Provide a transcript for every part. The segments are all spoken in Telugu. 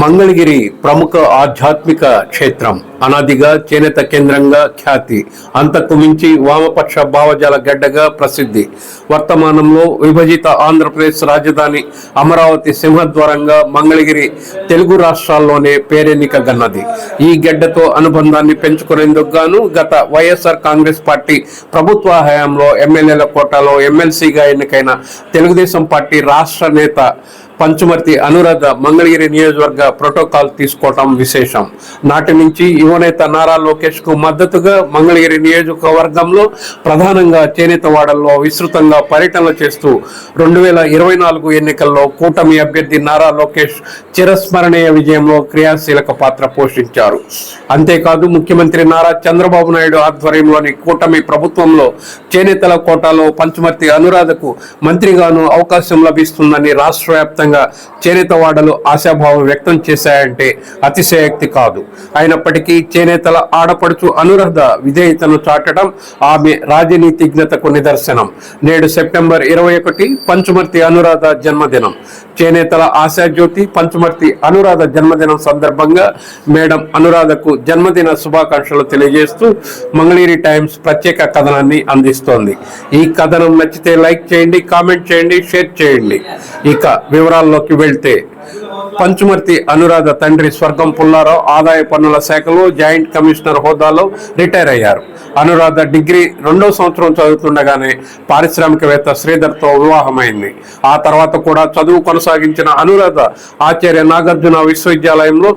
మంగళగిరి ప్రముఖ ఆధ్యాత్మిక క్షేత్రం. అనాదిగా చేనేత కేంద్రంగా ఖ్యాతి అంతకు మించి వామపక్ష భావజాల గడ్డగా ప్రసిద్ధి. వర్తమానంలో విభజిత ఆంధ్రప్రదేశ్ రాజధాని అమరావతి సింహద్వారంగా మంగళగిరి తెలుగు రాష్ట్రాల్లోనే పేరెన్నిక గన్నది. ఈ గడ్డతో అనుబంధాన్ని పెంచుకునేందుకు గాను గత వైఎస్ఆర్ కాంగ్రెస్ పార్టీ ప్రభుత్వ హయాంలో ఎమ్మెల్యేల కోటాలో ఎమ్మెల్సీగా ఎన్నికైన తెలుగుదేశం పార్టీ రాష్ట్ర నేత పంచుమర్తి అనురాధ మంగళగిరి నియోజకవర్గ ప్రోటోకాల్ తీసుకోవటం విశేషం. నాటి నుంచి యువనేత నారా లోకేష్కు మద్దతుగా మంగళగిరి నియోజకవర్గంలో ప్రధానంగా చేనేత వాడల్లో విస్తృతంగా పర్యటనలు చేస్తూ రెండు వేల ఇరవై నాలుగు ఎన్నికల్లో కూటమి అభ్యర్థి నారా లోకేష్ చిరస్మరణీయ విజయంలో క్రియాశీలక పాత్ర పోషించారు. అంతేకాదు ముఖ్యమంత్రి నారా చంద్రబాబు నాయుడు ఆధ్వర్యంలోని కూటమి ప్రభుత్వంలో చేనేతల కోటాలో పంచమర్తి అనురాధకు మంత్రిగాను అవకాశం లభిస్తుందని రాష్ట్ర వ్యాప్తంగా చేనేత వాడలు ఆశాభావం వ్యక్తం చేశాయంటే అతిశయోక్తి కాదు. అయినప్పటికీ చేనేతల ఆడపడుచు అనురాధ విధేయతను చాటడం ఆమె రాజనీతిజ్ఞతకు నిదర్శనం. నేడు సెప్టెంబర్ ఇరవై ఒకటి పంచుమర్తి అనురాధ జన్మదినం. చేనేతల ఆశాజ్యోతి పంచుమర్తి అనురాధ జన్మదినం సందర్భంగా మేడం అనురాధకు జన్మదిన శుభాకాంక్షలు తెలియజేస్తూ మంగళగిరి టైమ్స్ ప్రత్యేక కథనాన్ని అందిస్తోంది. ఈ కథనం నచ్చితే లైక్ చేయండి కామెంట్ చేయండి షేర్ చేయండి. ఇక వివరాల్లోకి వెళ్తే పంచుమర్తి అనురాధ తండ్రి స్వర్గం పుల్లారావు ఆదాయ పన్నుల శాఖలో జాయింట్ కమిషనర్ హోదాలో రిటైర్ అయ్యారు. అనురాధ డిగ్రీ రెండో సంవత్సరం చదువుతుండగానే పారిశ్రామికవేత్త శ్రీధర్తో వివాహమైంది. ఆ తర్వాత కూడా చదువు కొనసాగించిన అనురాధ ఆచార్య నాగార్జున విశ్వవిద్యాలయంలో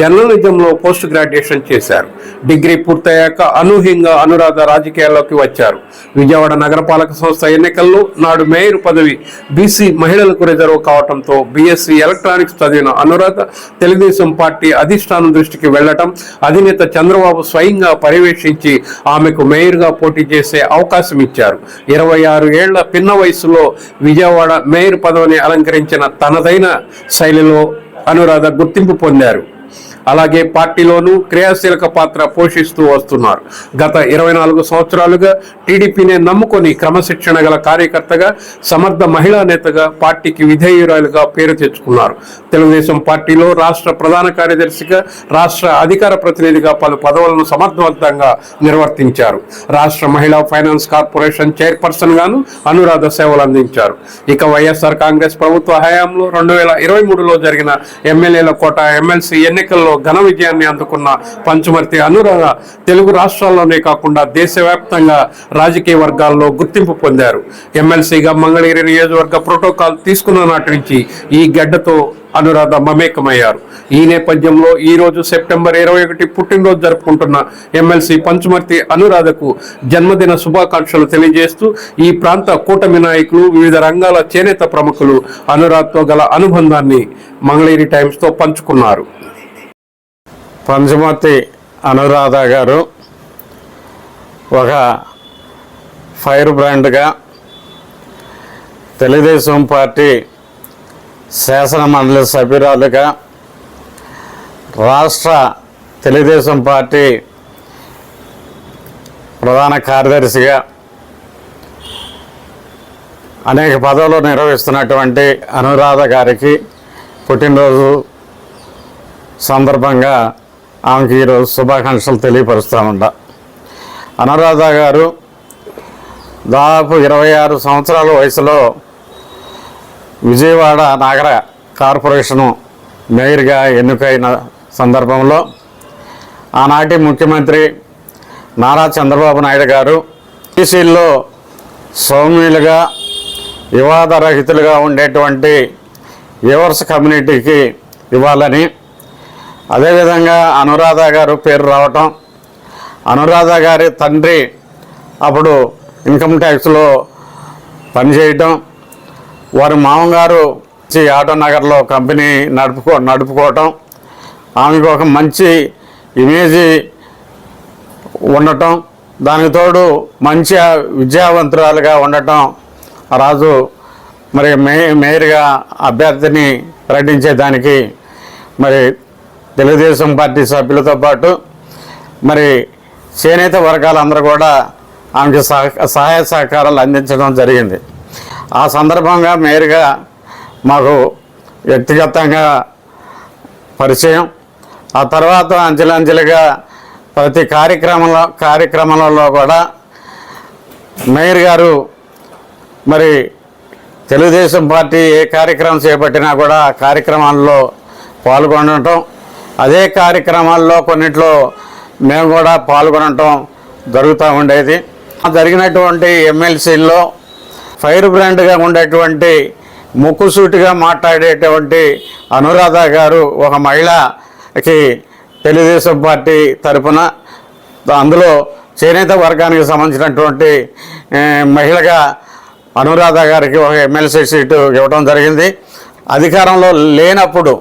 జర్నలిజంలో పోస్ట్ గ్రాడ్యుయేషన్ చేశారు. డిగ్రీ పూర్తయ్యాక అనూహ్యంగా అనురాధ రాజకీయాల్లోకి వచ్చారు. విజయవాడ నగరపాలక సంస్థ ఎన్నికల్లో నాడు మేయర్ పదవి బీసీ మహిళలకు రిజర్వ్ కావడంతో బీఎస్సీ ఎలక్ట్రానిక్స్ చదివిన అనురాధ తెలుగుదేశం పార్టీ అధిష్టానం దృష్టికి వెళ్ళటం అధినేత చంద్రబాబు స్వయంగా పర్యవేక్షించి ఆమెకు మేయర్గా పోటీ చేసే అవకాశం ఇచ్చారు. ఇరవై ఆరు ఏళ్ళ పిన్న వయసులో విజయవాడ మేయర్ పదవిని అలంకరించిన తనదైన శైలిలో అనురాధ గుర్తింపు పొందారు. అలాగే పార్టీలోనూ క్రియాశీలక పాత్ర పోషిస్తూ వస్తున్నారు. గత ఇరవై నాలుగు సంవత్సరాలుగా టీడీపీనే నమ్ముకొని క్రమశిక్షణ గల కార్యకర్తగా సమర్థ మహిళా నేతగా పార్టీకి విధేయురాలుగా పేరు తెచ్చుకున్నారు. తెలుగుదేశం పార్టీలో రాష్ట్ర ప్రధాన కార్యదర్శిగా రాష్ట్ర అధికార ప్రతినిధిగా పలు పదవులను సమర్థవంతంగా నిర్వర్తించారు. రాష్ట్ర మహిళా ఫైనాన్స్ కార్పొరేషన్ చైర్పర్సన్ గాను అనురాధ సేవలు అందించారు. ఇక వైఎస్ఆర్ కాంగ్రెస్ ప్రభుత్వ హయాంలో రెండు వేల ఇరవై మూడులో జరిగిన ఎమ్మెల్యేల కోట ఎమ్మెల్సీ ఎన్నికల్లో ఘన విజయాన్ని అందుకున్న పంచుమర్తి అనురాధ తెలుగు రాష్ట్రాల్లోనే కాకుండా దేశవ్యాప్తంగా రాజకీయ వర్గాల్లో గుర్తింపు పొందారు. ఎమ్మెల్సీగా మంగళగిరి నియోజకవర్గ ప్రోటోకాల్ తీసుకున్న నాటి నుంచి ఈ గడ్డతో అనురాధ మమేకమయ్యారు. ఈ నేపథ్యంలో ఈరోజు సెప్టెంబర్ ఇరవై ఒకటి పుట్టినరోజు జరుపుకుంటున్న ఎమ్మెల్సీ పంచుమర్తి అనురాధకు జన్మదిన శుభాకాంక్షలు తెలియజేస్తూ ఈ ప్రాంత కూటమి నాయకులు వివిధ రంగాల చేనేత ప్రముఖులు అనురాధతో గల అనుబంధాన్ని మంగళగిరి టైమ్స్తో పంచుకున్నారు. పంచమతి అనురాధ గారు ఒక ఫైర్ బ్రాండ్గా తెలుగుదేశం పార్టీ శాసన మండలి సభ్యురాలుగా రాష్ట్ర తెలుగుదేశం పార్టీ ప్రధాన కార్యదర్శిగా అనేక పదవులు నిర్వహిస్తున్నటువంటి అనురాధ గారికి పుట్టినరోజు సందర్భంగా ఆమెకి ఈరోజు శుభాకాంక్షలు తెలియపరుస్తామంట. అనురాధ గారు దాదాపు ఇరవై ఆరు సంవత్సరాల వయసులో విజయవాడ నగర కార్పొరేషను మేయర్గా ఎన్నికైన సందర్భంలో ఆనాటి ముఖ్యమంత్రి నారా చంద్రబాబు నాయుడు గారు టీసీల్లో సౌమ్యులుగా వివాదరహితులుగా ఉండేటువంటి యువర్స్ కమ్యూనిటీకి ఇవ్వాలని అదేవిధంగా అనురాధ గారు పేరు రావటం. అనురాధ గారి తండ్రి అప్పుడు ఇన్కమ్ ట్యాక్స్లో పనిచేయటం. వారి మామగారు చి ఆటో నగర్లో కంపెనీ నడుపుకో నడుపుకోవటం. ఆమెకు ఒక మంచి ఇమేజీ ఉండటం. దానికి తోడు మంచి విద్యావంతురాలుగా ఉండటం. రాజు మరి మే మేయర్గా అభ్యర్థిని ప్రకటించేదానికి మరి తెలుగుదేశం పార్టీ సభ్యులతో పాటు మరి చేనేత వర్గాలందరూ కూడా ఆమెకి సహ సహాయ సహకారాలు అందించడం జరిగింది. ఆ సందర్భంగా మేరుగా మాకు వ్యక్తిగతంగా పరిచయం. ఆ తర్వాత అంచెలంచెలుగా ప్రతి కార్యక్రమంలో కార్యక్రమాలలో కూడా మేయర్ గారు మరి తెలుగుదేశం పార్టీ ఏ కార్యక్రమం చేపట్టినా కూడా ఆ కార్యక్రమాల్లో పాల్గొనడం అదే కార్యక్రమాల్లో కొన్నిట్లో మేము కూడా పాల్గొనటం జరుగుతూ ఉండేది. జరిగినటువంటి ఎమ్మెల్సీల్లో ఫైర్ బ్రాండ్గా ఉండేటువంటి ముక్కుసూటిగా మాట్లాడేటువంటి అనురాధ గారు ఒక మహిళకి తెలుగుదేశం పార్టీ తరపున అందులో చేనేత వర్గానికి సంబంధించినటువంటి మహిళగా అనురాధ గారికి ఒక ఎమ్మెల్సీ సీటు ఇవ్వడం జరిగింది. అధికారంలో లేనప్పుడు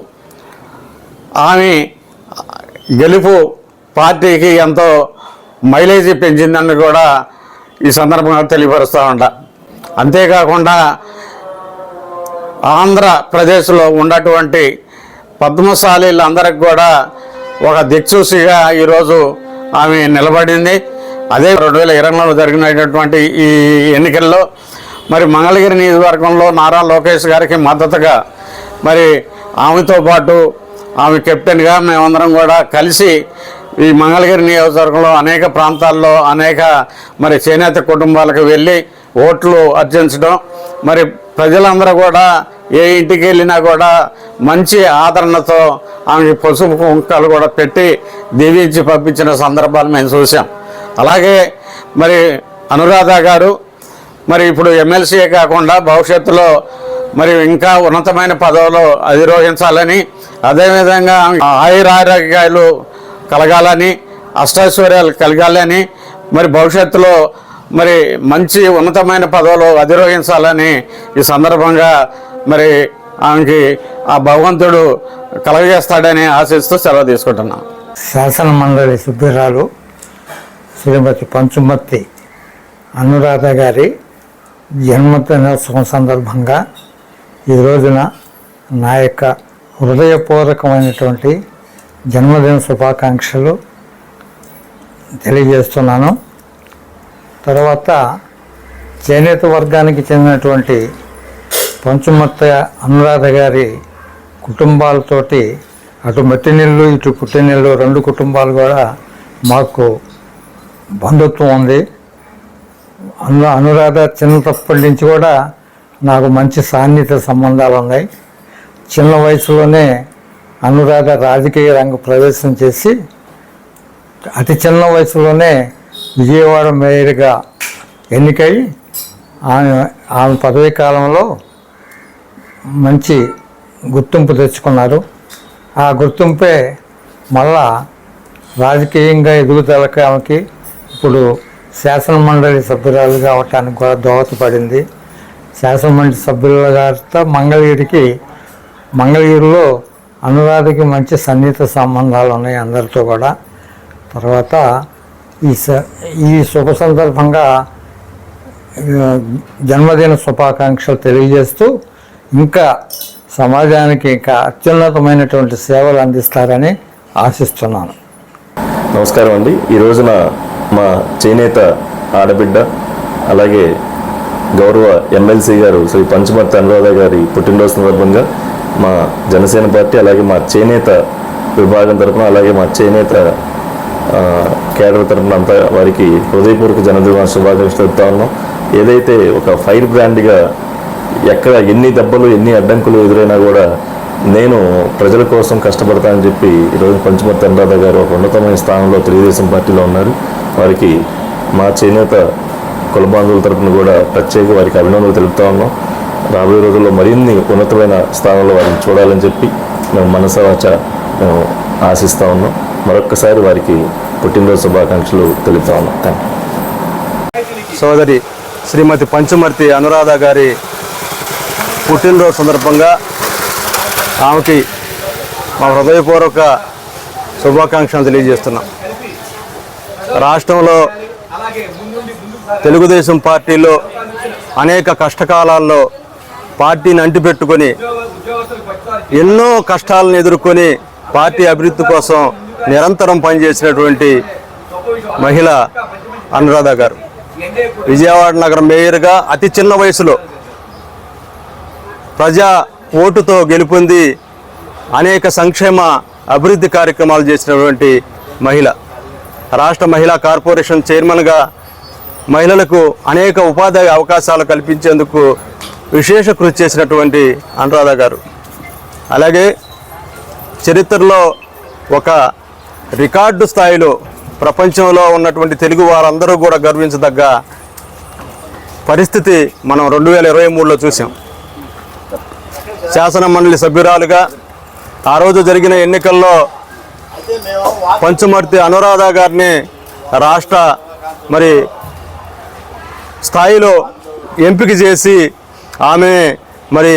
ఆమె గెలుపు పార్టీకి ఎంతో మైలేజీ పెంచిందని కూడా ఈ సందర్భంగా తెలియపరుస్తూ ఉంటా. అంతేకాకుండా ఆంధ్రప్రదేశ్లో ఉన్నటువంటి పద్మశాలీలందరికి కూడా ఒక దిక్సూసిగా ఈరోజు ఆమె నిలబడింది. అదే రెండు వేల ఇరవైలో జరిగినటువంటి ఈ ఎన్నికల్లో మరి మంగళగిరి నియోజకవర్గంలో నారా లోకేష్ గారికి మద్దతుగా మరి ఆమెతో పాటు ఆమె కెప్టెన్గా మేమందరం కూడా కలిసి ఈ మంగళగిరి నియోజకవర్గంలో అనేక ప్రాంతాల్లో అనేక మరి చేనేత కుటుంబాలకు వెళ్ళి ఓట్లు అర్జించడం. మరి ప్రజలందరూ కూడా ఏ ఇంటికి వెళ్ళినా కూడా మంచి ఆదరణతో ఆమెకి పసుపు కుంకాలు కూడా పెట్టి దీవించి పంపించిన సందర్భాలు మేము చూసాం అలాగే మరి అనురాధ గారు మరి ఇప్పుడు ఎమ్మెల్సీయే కాకుండా భవిష్యత్తులో మరి ఇంకా ఉన్నతమైన పదవులు అధిరోహించాలని అదేవిధంగా ఆయురారోగ్యాలు కలగాలని అష్టైశ్వర్యాలు కలగాలని మరి భవిష్యత్తులో మరి మంచి ఉన్నతమైన పదవులు అధిరోహించాలని ఈ సందర్భంగా మరి ఆమెకి ఆ భగవంతుడు కలగజేస్తాడని ఆశిస్తూ సెలవు తీసుకుంటున్నాం. శాసన మండలి సభ్యురాలు శ్రీమతి పంచుమర్తి అనురాధ గారి జన్మదినోత్సవం సందర్భంగా ఈ రోజున నా యొక్క హృదయపూర్వకమైనటువంటి జన్మదిన శుభాకాంక్షలు తెలియజేస్తున్నాను. తర్వాత చేనేత వర్గానికి చెందినటువంటి పంచుమత్త అనురాధ గారి కుటుంబాలతోటి అటు మట్టినీళ్ళు ఇటు పుట్టినీళ్ళు రెండు కుటుంబాలు కూడా మాకు బంధుత్వం ఉంది. అను అనురాధ చిన్నప్పటి నుంచి కూడా నాకు మంచి సాన్నిహిత సంబంధాలు ఉన్నాయి. చిన్న వయసులోనే అనురాధ రాజకీయ రంగ ప్రవేశం చేసి అతి చిన్న వయసులోనే విజయవాడ మేయర్గా ఎన్నికై ఆమె ఆమె పదవీ కాలంలో మంచి గుర్తింపు తెచ్చుకున్నారు. ఆ గుర్తింపే మళ్ళా రాజకీయంగా ఎదుగుదలకి ఆమెకి ఇప్పుడు శాసన మండలి సభ్యురాలుగా అవటానికి కూడా దోహదపడింది. శాసనమండలి సభ్యుల గారితో మంగళగిరికి మంగళగిరిలో అనురాధకి మంచి సన్నిహిత సంబంధాలు ఉన్నాయి అందరితో కూడా. తర్వాత ఈ స ఈ శుభ సందర్భంగా జన్మదిన శుభాకాంక్షలు తెలియజేస్తూ ఇంకా సమాజానికి ఇంకా అత్యున్నతమైనటువంటి సేవలు అందిస్తారని ఆశిస్తున్నాను. నమస్కారం అండి. ఈ రోజున మా చేనేత ఆడబిడ్డ అలాగే గౌరవ ఎమ్మెల్సీ గారు శ్రీ పంచమర్తి అనురాధ గారి పుట్టినరోజు సందర్భంగా మా జనసేన పార్టీ అలాగే మా చేనేత విభాగం తరపున అలాగే మా చేనేత కేడర్ తరఫున అంతా వారికి హృదయపూర్వక జన్మదిన శుభాకాంక్షలు చెప్తా ఉన్నాం. ఏదైతే ఒక ఫైర్ బ్రాండ్గా ఎక్కడ ఎన్ని దెబ్బలు ఎన్ని అడ్డంకులు ఎదురైనా కూడా నేను ప్రజల కోసం కష్టపడతానని చెప్పి ఈరోజు పంచమూర్తి అనురాధ గారు ఒక ఉన్నతమైన స్థానంలో తెలుగుదేశం పార్టీలో ఉన్నారు. వారికి మా చేనేత కుల తరపున కూడా ప్రత్యేక వారికి అభినందనలు తెలుపుతా ఉన్నాం. రాబోయే రోజుల్లో మరిన్ని ఉన్నతమైన స్థానంలో వారిని చూడాలని చెప్పి మేము మనసవాచ మేము ఆశిస్తూ ఉన్నాం. మరొక్కసారి వారికి పుట్టినరోజు శుభాకాంక్షలు తెలుపుతా ఉన్నాం. థ్యాంక్ యూ సోదరి శ్రీమతి పంచమర్తి అనురాధ గారి పుట్టినరోజు సందర్భంగా ఆమెకి మా హృదయపూర్వక శుభాకాంక్షలు తెలియజేస్తున్నాం. రాష్ట్రంలో తెలుగుదేశం పార్టీలో అనేక కష్టకాలాల్లో పార్టీని అంటిపెట్టుకొని ఎన్నో కష్టాలను ఎదుర్కొని పార్టీ అభివృద్ధి కోసం నిరంతరం పనిచేసినటువంటి మహిళ అనురాధ గారు. విజయవాడ నగరం మేయర్గా అతి చిన్న వయసులో ప్రజా ఓటుతో గెలుపొంది అనేక సంక్షేమ అభివృద్ధి కార్యక్రమాలు చేసినటువంటి మహిళ. రాష్ట్ర మహిళా కార్పొరేషన్ చైర్మన్గా మహిళలకు అనేక ఉపాధి అవకాశాలు కల్పించేందుకు విశేష కృషి చేసినటువంటి అనురాధ గారు. అలాగే చరిత్రలో ఒక రికార్డు స్థాయిలో ప్రపంచంలో ఉన్నటువంటి తెలుగు వారందరూ కూడా గర్వించదగ్గ పరిస్థితి మనం రెండు వేల ఇరవై మూడులో చూసాం. శాసన మండలి సభ్యురాలుగా ఆ రోజు జరిగిన ఎన్నికల్లో పంచుమర్తి అనురాధ గారిని రాష్ట్ర మరి స్థాయిలో ఎంపిక చేసి ఆమె మరి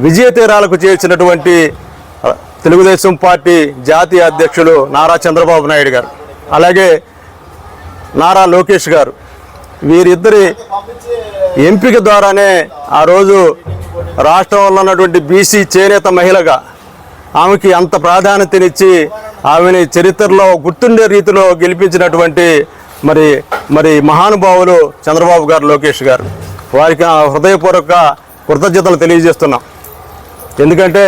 విజయ తీరాలకు చేర్చినటువంటి తెలుగుదేశం పార్టీ జాతీయ అధ్యక్షులు నారా చంద్రబాబు నాయుడు గారు అలాగే నారా లోకేష్ గారు. వీరిద్దరి ఎంపిక ద్వారానే ఆ రోజు రాష్ట్రంలో ఉన్నటువంటి బీసీ చేనేత మహిళగా ఆమెకి అంత ప్రాధాన్యతనిచ్చి ఆమెని చరిత్రలో గుర్తుండే రీతిలో గెలిపించినటువంటి మరి మరి మహానుభావులు చంద్రబాబు గారు లోకేష్ గారు వారికి హృదయపూర్వక కృతజ్ఞతలు తెలియజేస్తున్నాం. ఎందుకంటే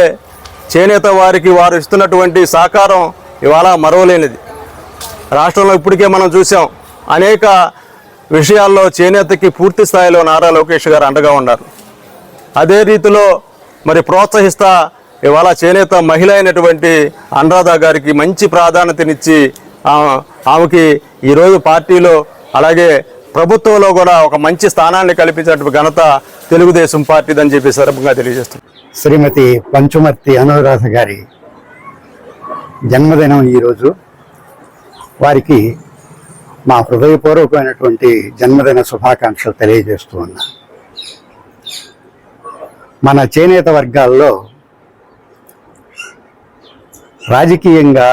చేనేత వారికి వారు ఇస్తున్నటువంటి సహకారం ఇవాళ మరవలేనిది. రాష్ట్రంలో ఇప్పటికే మనం చూసాం అనేక విషయాల్లో చేనేతకి పూర్తి స్థాయిలో నారా లోకేష్ గారు అండగా ఉన్నారు. అదే రీతిలో మరి ప్రోత్సహిస్తా ఇవాళ చేనేత మహిళ అయినటువంటి అనురాధ గారికి మంచి ప్రాధాన్యతనిచ్చి ఆమెకి ఈరోజు పార్టీలో అలాగే ప్రభుత్వంలో కూడా ఒక మంచి స్థానాన్ని కల్పించినటువంటి ఘనత తెలుగుదేశం పార్టీదని చెప్పి సందర్భంగా తెలియజేస్తుంది శ్రీమతి పంచుమర్తి అనురాధ గారి జన్మదినం ఈరోజు. వారికి మా హృదయపూర్వకమైనటువంటి జన్మదిన శుభాకాంక్షలు తెలియజేస్తూ ఉన్నా. మన చేనేత వర్గాల్లో రాజకీయంగా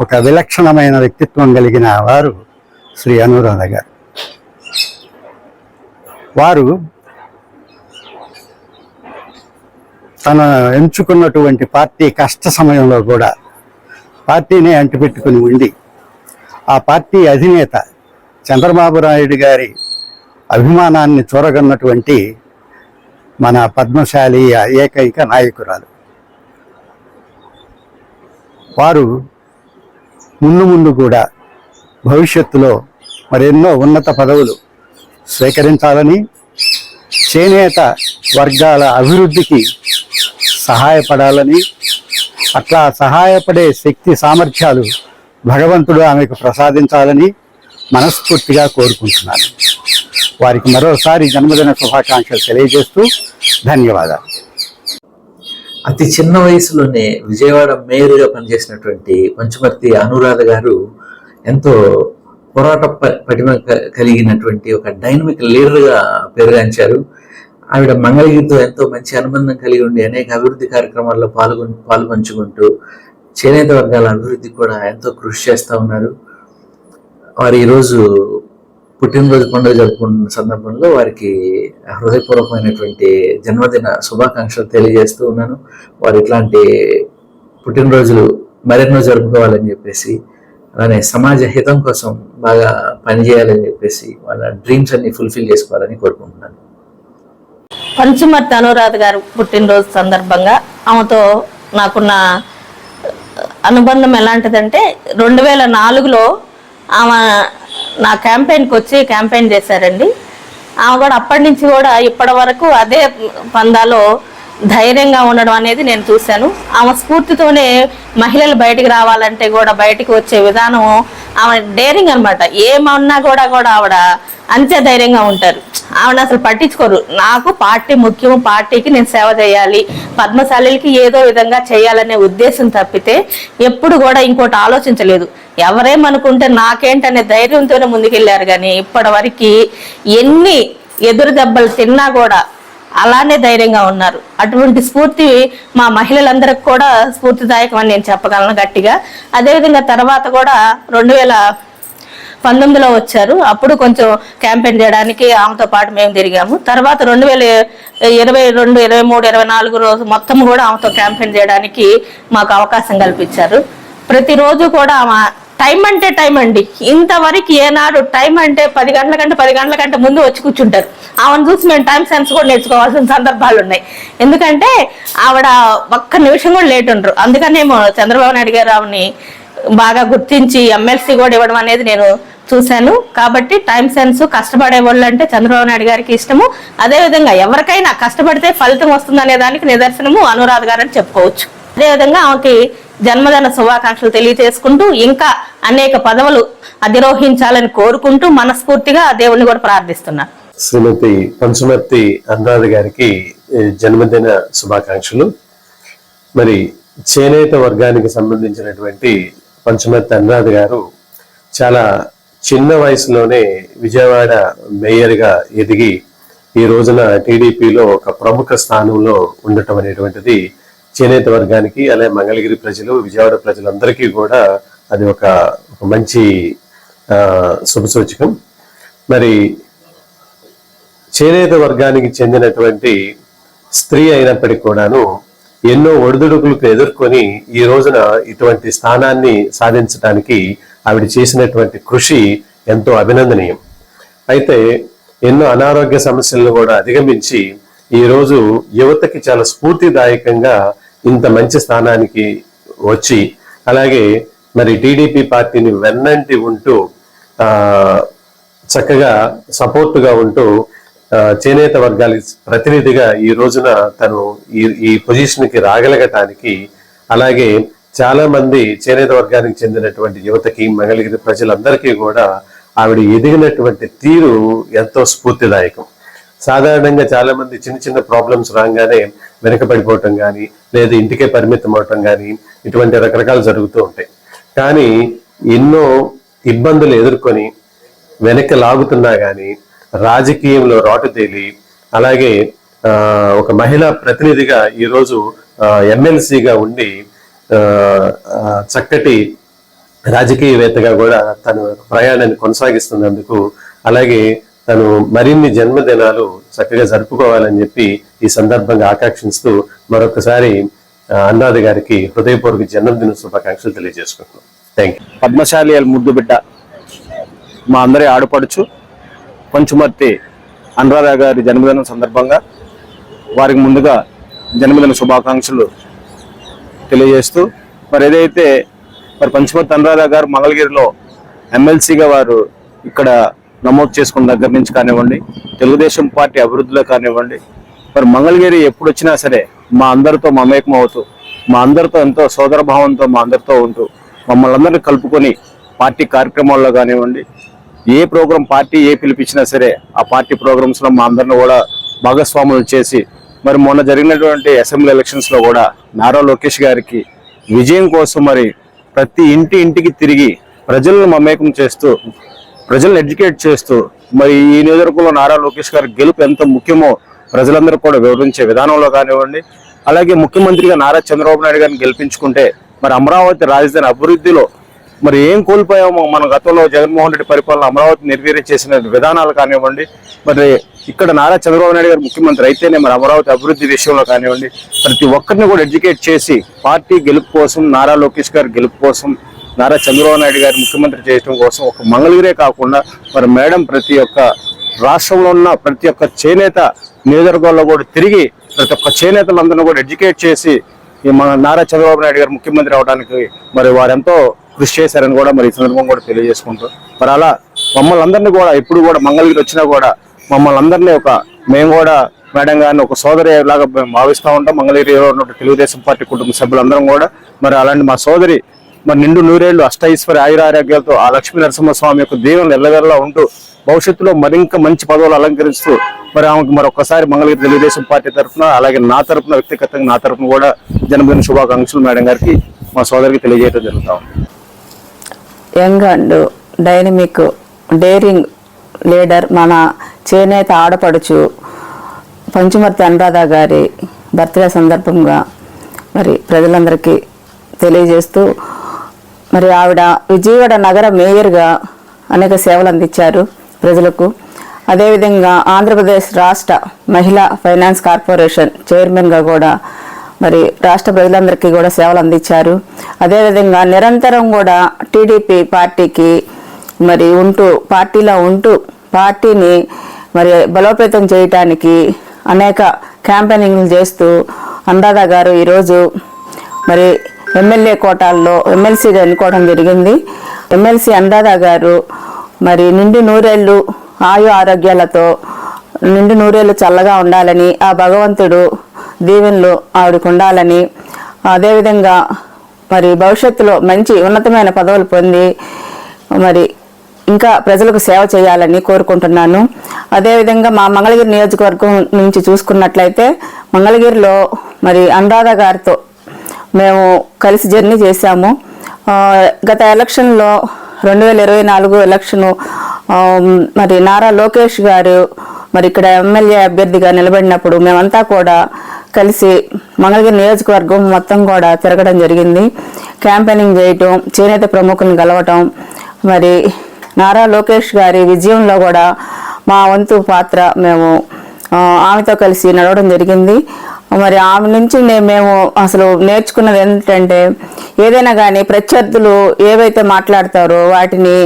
ఒక విలక్షణమైన వ్యక్తిత్వం కలిగిన వారు శ్రీ అనురాధ గారు. వారు తను ఎంచుకున్నటువంటి పార్టీ కష్ట సమయంలో కూడా పార్టీనే అంటిపెట్టుకుని ఉండి ఆ పార్టీ అధినేత చంద్రబాబు నాయుడు గారి అభిమానాన్ని చూరగన్నటువంటి మన పద్మశాలి ఏకైక నాయకురాలు. వారు ముందు ముందు కూడా భవిష్యత్తులో మరెన్నో ఉన్నత పదవులు స్వీకరించాలని చేనేత వర్గాల అభివృద్ధికి సహాయపడాలని అట్లా సహాయపడే శక్తి సామర్థ్యాలు భగవంతుడు ఆమెకు ప్రసాదించాలని మనస్ఫూర్తిగా కోరుకుంటున్నాను. వారికి మరోసారి జన్మదిన శుభాకాంక్షలు తెలియజేస్తూ ధన్యవాదాలు. అతి చిన్న వయసులోనే విజయవాడ మేయర్గా పనిచేసినటువంటి పంచుమర్తి అనురాధ గారు ఎంతో పోరాట ప- పటిమ క- కలిగినటువంటి ఒక డైనమిక్ లీడర్గా పేరుగాంచారు. ఆవిడ మంగళగిరితో ఎంతో మంచి అనుబంధం కలిగి ఉండి అనేక అభివృద్ధి కార్యక్రమాల్లో పాల్గొని పాల్పంచుకుంటూ చేనేత వర్గాల అభివృద్ధికి కూడా ఎంతో కృషి చేస్తూ ఉన్నారు. వారు ఈరోజు పుట్టినరోజు పండుగ జరుపుకున్న సందర్భంలో వారికి హృదయపూర్వకమైనటువంటి జన్మదిన శుభాకాంక్షలు తెలియజేస్తూ ఉన్నాను. వారు ఇట్లాంటి పుట్టినరోజులు మరెన్నో జరుపుకోవాలని చెప్పేసి అలానే సమాజ హితం కోసం బాగా పనిచేయాలని చెప్పేసి వాళ్ళ డ్రీమ్స్ అన్ని ఫుల్ఫిల్ చేసుకోవాలని కోరుకుంటున్నాను. పంచుమర్తి అనురాధ గారు పుట్టినరోజు సందర్భంగా ఆమెతో నాకున్న అనుబంధం ఎలాంటిదంటే రెండు వేల నాలుగులో ఆమె నా క్యాంపెయిన్కి వచ్చి క్యాంపెయిన్ చేశారండి. ఆమె కూడా అప్పటి నుంచి కూడా ఇప్పటి వరకు అదే పందాలో ధైర్యంగా ఉండడం అనేది నేను చూశాను. ఆమె స్ఫూర్తితోనే మహిళలు బయటికి రావాలంటే కూడా బయటికి వచ్చే విధానం ఆమె డేరింగ్ అనమాట ఏమన్నా కూడా కూడా ఆవిడ అంతే ధైర్యంగా ఉంటారు. ఆవిడ అసలు పట్టించుకోరు. నాకు పార్టీ ముఖ్యం పార్టీకి నేను సేవ చేయాలి. పద్మశాలికి ఏదో విధంగా చేయాలనే ఉద్దేశం తప్పితే ఎప్పుడు కూడా ఇంకోటి ఆలోచించలేదు. ఎవరేమనుకుంటే నాకేంటనే ధైర్యంతోనే ముందుకెళ్ళారు కానీ ఇప్పటి వరకు ఎన్ని ఎదురు దెబ్బలు తిన్నా కూడా అలానే ధైర్యంగా ఉన్నారు. అటువంటి స్ఫూర్తి మా మహిళలందరికి కూడా స్ఫూర్తిదాయకం అని నేను చెప్పగలను గట్టిగా. అదేవిధంగా తర్వాత కూడా రెండు వేల పంతొమ్మిదిలో వచ్చారు. అప్పుడు కొంచెం క్యాంపెయిన్ చేయడానికి ఆమెతో పాటు మేము తిరిగాము. తర్వాత రెండు వేల ఇరవై రెండు ఇరవై మూడు ఇరవై నాలుగు రోజు మొత్తం కూడా ఆమెతో క్యాంపెయిన్ చేయడానికి మాకు అవకాశం కల్పించారు. ప్రతిరోజు కూడా ఆమె టైం అంటే టైం అండి. ఇంతవరకు ఏనాడు టైం అంటే పది గంటల కంటే పది గంటల కంటే ముందు వచ్చి కూర్చుంటారు. ఆమెను చూసి మేము టైం సెన్స్ కూడా నేర్చుకోవాల్సిన సందర్భాలు ఉన్నాయి. ఎందుకంటే ఆవిడ ఒక్క నిమిషం కూడా లేట్ ఉండరు. అందుకనేమో చంద్రబాబు నాయుడు గారు ఆమెని బాగా గుర్తించి ఎమ్మెల్సీ కూడా ఇవ్వడం అనేది నేను చూశాను. కాబట్టి టైం సెన్స్ కష్టపడే వాళ్ళు అంటే చంద్రబాబు నాయుడు గారికి ఇష్టము. అదే విధంగా ఎవరికైనా కష్టపడితే ఫలితం వస్తుందనే దానికి నిదర్శనము అనురాధ గారు అని చెప్పుకోవచ్చు. అదేవిధంగా ఆమెకి జన్మదిన శుభాకాంక్షలు తెలియజేసుకుంటూ ఇంకా అనేక పదవులు అధిరోహించాలని కోరుకుంటూ మనస్ఫూర్తిగా ఆ దేవుణ్ణి కూడా ప్రార్థిస్తున్నాను శ్రీమతి పంచుమర్తి అనురాధ గారికి జన్మదిన శుభాకాంక్షలు. మరి చేనేత వర్గానికి సంబంధించినటువంటి పంచుమర్తి అనురాధ గారు చాలా చిన్న వయసులోనే విజయవాడ మేయర్గా ఎదిగి ఈ రోజున టీడీపీలో ఒక ప్రముఖ స్థానంలో ఉండటం అనేటువంటిది చేనేత వర్గానికి అలాగే మంగళగిరి ప్రజలు విజయవాడ ప్రజలందరికీ కూడా అది ఒక మంచి శుభసూచకం మరి చేనేత వర్గానికి చెందినటువంటి స్త్రీ అయినప్పటికీ కూడాను ఎన్నో ఒడిదుడుకులకు ఎదుర్కొని ఈ రోజున ఇటువంటి స్థానాన్ని సాధించడానికి ఆవిడ చేసినటువంటి కృషి ఎంతో అభినందనీయం. అయితే ఎన్నో అనారోగ్య సమస్యలను కూడా అధిగమించి ఈ రోజు యువతకి చాలా స్ఫూర్తిదాయకంగా ఇంత మంచి స్థానానికి వచ్చి అలాగే మరి టీడీపీ పార్టీని వెన్నంటి ఉంటూ చక్కగా సపోర్టుగా ఉంటూ చేనేత వర్గాల ప్రతినిధిగా ఈ రోజున తను ఈ ఈ పొజిషన్కి రాగలగటానికి అలాగే చాలా మంది చేనేత వర్గానికి చెందినటువంటి యువతకి మంగళగిరి ప్రజలందరికీ కూడా ఆవిడ ఎదిగినటువంటి తీరు ఎంతో స్ఫూర్తిదాయకం. సాధారణంగా చాలా మంది చిన్న చిన్న ప్రాబ్లమ్స్ రాగానే వెనకబడిపోవటం కానీ లేదా ఇంటికే పరిమితం అవటం కానీ ఇటువంటి రకరకాలు జరుగుతూ ఉంటాయి. కానీ ఎన్నో ఇబ్బందులు ఎదుర్కొని వెనక్కి లాగుతున్నా కానీ రాజకీయంలో రాటు తేలి అలాగే ఆ, ఒక మహిళా ప్రతినిధిగా ఈరోజు ఎమ్మెల్సీగా ఉండి చక్కటి రాజకీయవేత్తగా కూడా తను ప్రయాణాన్ని కొనసాగిస్తున్నందుకు అలాగే తను మరిన్ని జన్మదినాలు చక్కగా జరుపుకోవాలని చెప్పి ఈ సందర్భంగా ఆకాంక్షిస్తూ మరొకసారి అన్నాది గారికి హృదయపూర్వక జన్మదిన శుభాకాంక్షలు తెలియజేసుకుంటున్నాం. థ్యాంక్ యూ పద్మశాలి ముద్దు బిడ్డ. మా అందరి ఆడపడుచు. పంచుమర్తి అనురాధ గారి జన్మదినం సందర్భంగా వారికి ముందుగా జన్మదిన శుభాకాంక్షలు తెలియజేస్తూ మరి ఏదైతే మరి పంచుమర్తి అనురాధ గారు మంగళగిరిలో ఎమ్మెల్సీగా వారు ఇక్కడ నమోదు చేసుకున్న దగ్గర నుంచి కానివ్వండి తెలుగుదేశం పార్టీ అభివృద్ధిలో కానివ్వండి మరి మంగళగిరి ఎప్పుడు వచ్చినా సరే మా అందరితో మమేకం అవుతూ మా అందరితో ఎంతో సోదరభావంతో మా అందరితో ఉంటూ మమ్మల్ని అందరినీ కలుపుకొని పార్టీ కార్యక్రమాల్లో కానివ్వండి ఏ ప్రోగ్రాం పార్టీ ఏ పిలిపించినా సరే ఆ పార్టీ ప్రోగ్రామ్స్లో మా అందరిని కూడా భాగస్వాములు చేసి మరి మొన్న జరిగినటువంటి అసెంబ్లీ ఎలక్షన్స్లో కూడా నారా లోకేష్ గారికి విజయం కోసం మరి ప్రతి ఇంటి ఇంటికి తిరిగి ప్రజలను మమేకం చేస్తూ ప్రజలను ఎడ్యుకేట్ చేస్తూ మరి ఈ నియోజకవర్గంలో నారా లోకేష్ గారి గెలుపు ఎంత ముఖ్యమో ప్రజలందరూ కూడా వివరించే విధానంలో కానివ్వండి అలాగే ముఖ్యమంత్రిగా నారా చంద్రబాబు నాయుడు గారిని గెలిపించుకుంటే మరి అమరావతి రాజధాని అభివృద్ధిలో మరి ఏం కోల్పోయామో మన గతంలో జగన్మోహన్ రెడ్డి పరిపాలన అమరావతి నిర్వీర్యం చేసిన విధానాలు కానివ్వండి మరి ఇక్కడ నారా చంద్రబాబు నాయుడు గారు ముఖ్యమంత్రి అయితేనే మరి అమరావతి అభివృద్ధి విషయంలో కానివ్వండి ప్రతి ఒక్కరిని కూడా ఎడ్యుకేట్ చేసి పార్టీ గెలుపు కోసం నారా లోకేష్ గారు గెలుపు కోసం నారా చంద్రబాబు నాయుడు గారి ముఖ్యమంత్రి చేయడం కోసం ఒక మంగళగిరే కాకుండా మరి మేడం ప్రతి ఒక్క రాష్ట్రంలో ఉన్న ప్రతి ఒక్క చేనేత నియోజకవర్గాల్లో కూడా తిరిగి ప్రతి ఒక్క చేనేతలందరినీ కూడా ఎడ్యుకేట్ చేసి ఈ మన నారా చంద్రబాబు నాయుడు గారు ముఖ్యమంత్రి అవడానికి మరి వారెంతో కృషి చేశారని కూడా మరి ఈ సందర్భం కూడా తెలియజేసుకుంటూ మరి అలా మమ్మల్ని అందరినీ కూడా ఎప్పుడు కూడా మంగళగిరి వచ్చినా కూడా మమ్మల్ని అందరినీ ఒక మేము కూడా మేడం గారిని ఒక సోదరి లాగా మేము భావిస్తూ ఉంటాం. మంగళగిరిలో ఉన్న తెలుగుదేశం పార్టీ కుటుంబ సభ్యులందరం కూడా మరి అలాంటి మా సోదరి మరి నిండు నూరేళ్ళు అష్టైశ్వరి ఆయురారోగ్యాలతో ఆ లక్ష్మీ నరసింహస్వామి యొక్క దీవెనలు ఎల్లవెల్లా ఉంటూ భవిష్యత్తులో మరింక మంచి పదవులు అలంకరిస్తూ మరి ఆమెకు మరొకసారి మంగళగిరి తెలుగుదేశం పార్టీ తరఫున అలాగే నా తరఫున వ్యక్తిగతంగా నా తరఫున కూడా జన్మదిన శుభాకాంక్షలు మేడం గారికి మా సోదరికి తెలియజేయడం జరుగుతా ఉంది. Young and dynamic daring leader మన చేనేత ఆడపడుచు పంచుమర్తి అనురాధ గారి బర్త్డే సందర్భంగా మరి ప్రజలందరికీ తెలియజేస్తూ మరి ఆవిడ విజయవాడ నగర మేయర్గా అనేక సేవలు అందించారు ప్రజలకు. అదేవిధంగా ఆంధ్రప్రదేశ్ రాష్ట్ర మహిళా ఫైనాన్స్ కార్పొరేషన్ చైర్మన్గా కూడా మరి రాష్ట్ర ప్రజలందరికీ కూడా సేవలు అందించారు. అదేవిధంగా నిరంతరం కూడా టీడీపీ పార్టీకి మరి ఉంటూ పార్టీలో ఉంటూ పార్టీని మరి బలోపేతం చేయటానికి అనేక క్యాంపెయినింగ్లు చేస్తూ అందాదా గారు ఈరోజు మరి ఎమ్మెల్యే కోటాల్లో ఎమ్మెల్సీగా ఎన్నుకోవడం జరిగింది. ఎమ్మెల్సీ అందాదా గారు మరి నిండు నూరేళ్ళు ఆయు ఆరోగ్యాలతో నిండు నూరేళ్ళు చల్లగా ఉండాలని ఆ భగవంతుడు దీవెనలు ఆవిడకు ఉండాలని అదేవిధంగా మరి భవిష్యత్తులో మంచి ఉన్నతమైన పదవులు పొంది మరి ఇంకా ప్రజలకు సేవ చేయాలని కోరుకుంటున్నాను. అదేవిధంగా మా మంగళగిరి నియోజకవర్గం నుంచి చూసుకున్నట్లయితే మంగళగిరిలో మరి అనురాధ గారితో మేము కలిసి జర్నీ చేశాము. గత ఎలక్షన్లో రెండు వేల ఇరవై నాలుగు ఎలక్షను మరి నారా లోకేష్ గారు మరి ఇక్కడ ఎమ్మెల్యే అభ్యర్థిగా నిలబడినప్పుడు మేమంతా కూడా కలిసి మంగళగిరి నియోజకవర్గం మొత్తం కూడా తిరగడం జరిగింది. క్యాంపెయినింగ్ చేయటం చేనేత ప్రముఖులను కలవటం మరి నారా లోకేష్ గారి విజయంలో కూడా మా వంతు పాత్ర మేము ఆమెతో కలిసి నడవడం జరిగింది. మరి ఆమె నుంచి మేము అసలు నేర్చుకున్నది ఏంటంటే ఏదైనా కానీ ప్రత్యర్థులు ఏవైతే మాట్లాడతారో వాటిని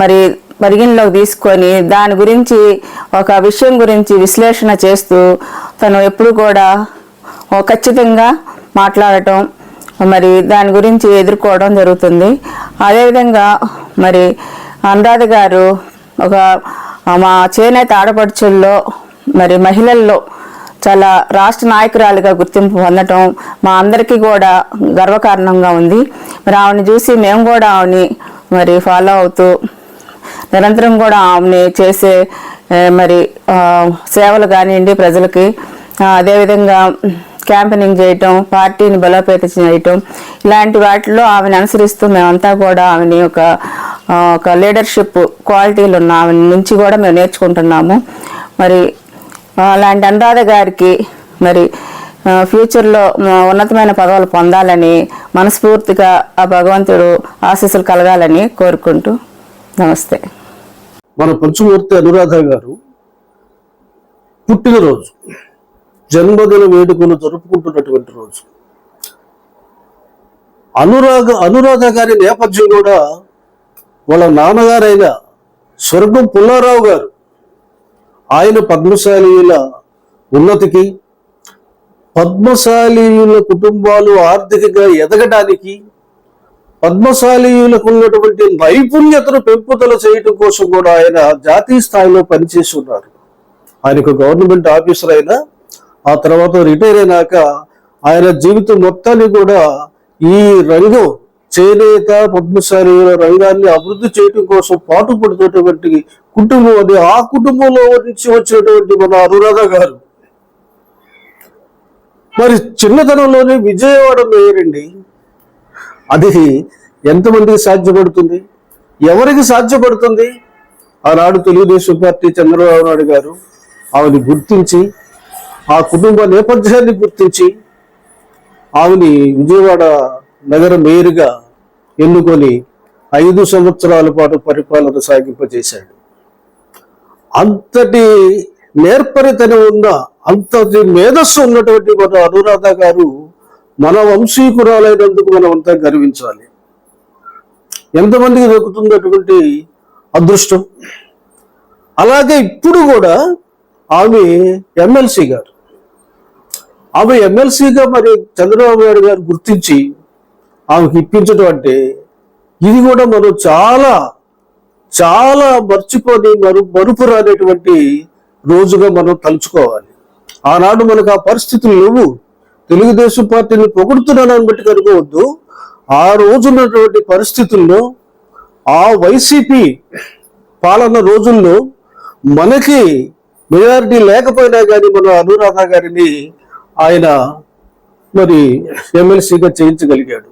మరి పరిగణలోకి తీసుకొని దాని గురించి ఒక విషయం గురించి విశ్లేషణ చేస్తూ తను ఎప్పుడు కూడా ఓ ఖచ్చితంగా మాట్లాడటం మరి దాని గురించి ఎదుర్కోవడం జరుగుతుంది. అదేవిధంగా మరి అనురాధ గారు ఒక మా చేనేత ఆడపడుచుల్లో మరి మహిళల్లో చాలా రాష్ట్ర నాయకురాలుగా గుర్తింపు పొందటం మా అందరికీ కూడా గర్వకారణంగా ఉంది. మరి ఆమెను చూసి మేము కూడా ఆమెని మరి ఫాలో అవుతూ నిరంతరం కూడా ఆమెని చేసే మరి సేవలు కానివ్వండి ప్రజలకి అదేవిధంగా క్యాంపెనింగ్ చేయటం పార్టీని బలోపేతం చేయటం ఇలాంటి వాటిలో ఆమెను అనుసరిస్తూ మేమంతా కూడా ఆమెని ఒక ఒక లీడర్షిప్ క్వాలిటీలు ఉన్న ఆమె నుంచి కూడా మేము నేర్చుకుంటున్నాము. మరి అలాంటి అనురాధ గారికి మరి ఫ్యూచర్లో ఉన్నతమైన పదవులు పొందాలని మనస్ఫూర్తిగా ఆ భగవంతుడు ఆశీస్సులు కలగాలని కోరుకుంటూ నమస్తే. మన పంచమూర్తి అనురాధ గారు పుట్టినరోజు జన్మదిన వేడుకలు జరుపుకుంటున్నటువంటి రోజు. అనురాగ అనురాధ గారి నేపథ్యం కూడా వాళ్ళ నాన్నగారైన స్వర్గం పుల్లారావు గారు ఆయన పద్మశాలీల ఉన్నతికి పద్మశాలీల కుటుంబాలు ఆర్థికంగా ఎదగడానికి పద్మశాలీయులకు ఉన్నటువంటి నైపుణ్యతను పెంపుదల చేయటం కోసం కూడా ఆయన జాతీయ స్థాయిలో పనిచేసి ఉన్నారు ఆయనకు గవర్నమెంట్ ఆఫీసర్ అయినా ఆ తర్వాత రిటైర్ అయినాక ఆయన జీవితం మొత్తాన్ని కూడా ఈ రంగం చేనేత పద్మశాలీయుల రంగాన్ని అభివృద్ధి చేయటం కోసం పాటు పడుతున్నటువంటి కుటుంబం అది. ఆ కుటుంబంలో నుంచి వచ్చినటువంటి మన అనురాధ గారు. మరి చిన్నతనంలోనే విజయవాడ మేయరండి అది ఎంతమందికి సాధ్యపడుతుంది? ఎవరికి సాధ్యపడుతుంది? ఆనాడు తెలుగుదేశం పార్టీ చంద్రబాబు నాయుడు గారు ఆమెని గుర్తించి ఆ కుటుంబ నేపథ్యాన్ని గుర్తించి ఆమెని విజయవాడ నగర మేయర్గా ఎన్నుకొని ఐదు సంవత్సరాల పాటు పరిపాలన సాగింపజేశాడు. అంతటి నేర్పరితనం ఉన్న అంతటి మేధస్సు ఉన్నటువంటి మన అనురాధ గారు మన వంశీకురాలైనందుకు మనం అంతా గర్వించాలి. ఎంతమందికి దొరుకుతున్నటువంటి అదృష్టం? అలాగే ఇప్పుడు కూడా ఆమె ఎమ్మెల్సీ గారు. ఆమె ఎమ్మెల్సీగా మరి చంద్రబాబు నాయుడు గారు గుర్తించి ఆమెకి ఇప్పించడం అంటే ఇది కూడా మనం చాలా చాలా మర్చిపోని మరు మరుపు రానటువంటి రోజుగా మనం తలుచుకోవాలి. ఆనాడు మనకు ఆ పరిస్థితులు లేవు. తెలుగుదేశం పార్టీని పొగుడుతున్నానని బట్టి కనుకోవద్దు ఆ రోజున్నటువంటి పరిస్థితుల్లో ఆ వైసీపీ పాలన రోజుల్లో మనకి మెజారిటీ లేకపోయినా కానీ మన అనురాధ గారిని ఆయన మరి ఎమ్మెల్సీగా చేయించగలిగాడు.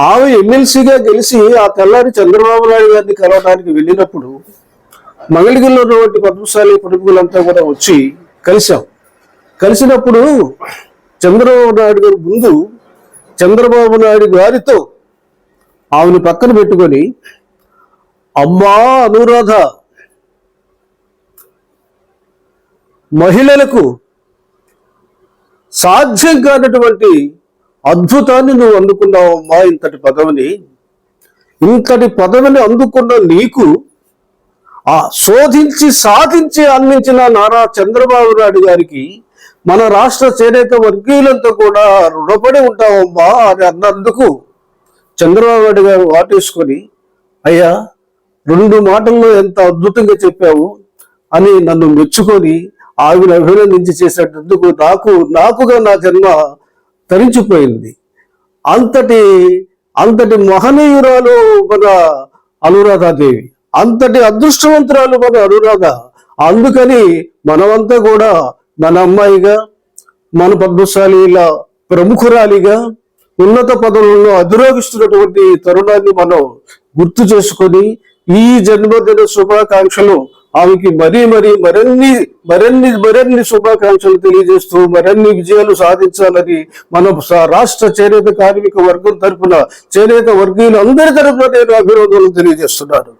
ఆమె ఎమ్మెల్సీగా గెలిచి ఆ తెల్లారి చంద్రబాబు నాయుడు గారిని కలవడానికి వెళ్ళినప్పుడు మంగళగిరిలో ఉన్నటువంటి పద్మశాలి ప్రముఖులంతా కూడా వచ్చి కలిశాం. కలిసినప్పుడు చంద్రబాబు నాయుడు గారి ముందు చంద్రబాబు నాయుడు గారితో ఆమెను పక్కన పెట్టుకొని అమ్మా అనురాధ మహిళలకు సాధ్యం కానటువంటి అద్భుతాన్ని నువ్వు అందుకున్నావమ్మా ఇంతటి పదవిని. ఇంతటి పదవిని అందుకున్న నీకు ఆ శోధించి సాధించి అందించిన నారా చంద్రబాబు నాయుడు గారికి మన రాష్ట్ర చేనేత వర్గీయులంతా కూడా రుణపడి ఉంటామమ్మా అని అన్నందుకు చంద్రబాబు నాయుడు గారు వాటేసుకొని అయ్యా రెండు మాటల్లో ఎంత అద్భుతంగా చెప్పావు అని నన్ను మెచ్చుకొని ఆవిడ అభినందించి చేసేటందుకు నాకు నాకుగా నా జన్మ తరించిపోయింది. అంతటి అంతటి మహనీయురాలు మన అనురాధాదేవి అంతటి అదృష్టవంతురాలు మన అనురాధ. అందుకని మనమంతా కూడా మన అమ్మాయిగా మన పద్మశాలీల ప్రముఖురాలిగా ఉన్నత పదవులను అధిరోగిస్తున్నటువంటి తరుణాన్ని మనం గుర్తు చేసుకొని ఈ జన్మదిన శుభాకాంక్షలు ఆమెకి మరీ మరీ మరిన్ని మరిన్ని మరిన్ని శుభాకాంక్షలు తెలియజేస్తూ మరిన్ని విజయాలు సాధించాలని మన రాష్ట్ర చేనేత కార్మిక వర్గం తరపున చేనేత వర్గీయులు అందరి తరఫున నేను అభినందనలు తెలియజేస్తున్నాను.